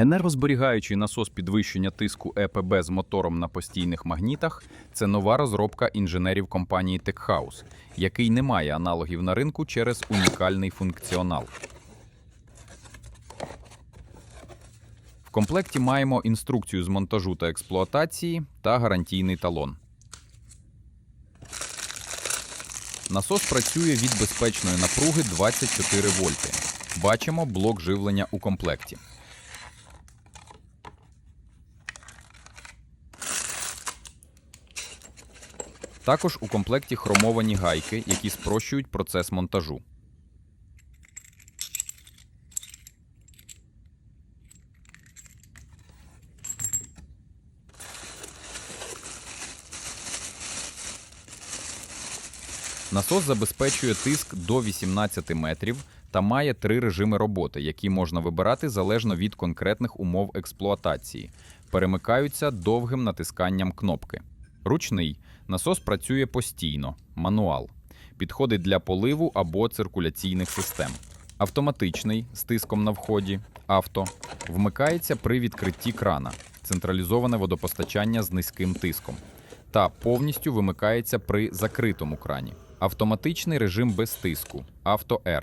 Енергозберігаючий насос підвищення тиску ЕПБ з мотором на постійних магнітах це нова розробка інженерів компанії TechHouse, який не має аналогів на ринку через унікальний функціонал. В комплекті маємо інструкцію з монтажу та експлуатації та гарантійний талон. Насос працює від безпечної напруги 24 вольти. Бачимо блок живлення у комплекті. Також у комплекті хромовані гайки, які спрощують процес монтажу. Насос забезпечує тиск до 18 метрів та має три режими роботи, які можна вибирати залежно від конкретних умов експлуатації. Перемикаються довгим натисканням кнопки. Ручний насос працює постійно, мануал. Підходить для поливу або циркуляційних систем. Автоматичний з тиском на вході, авто вмикається при відкритті крана, централізоване водопостачання з низьким тиском та повністю вимикається при закритому крані. Автоматичний режим без тиску авто R.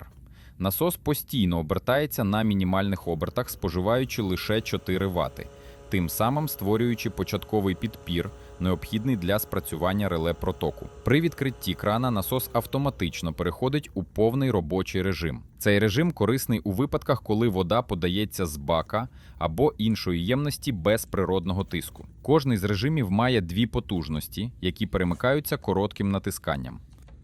Насос постійно обертається на мінімальних обертах, споживаючи лише 4 Вт, тим самим створюючи початковий підпір, необхідний для спрацювання реле протоку. При відкритті крана насос автоматично переходить у повний робочий режим. Цей режим корисний у випадках, коли вода подається з бака або іншої ємності без природного тиску. Кожний з режимів має дві потужності, які перемикаються коротким натисканням.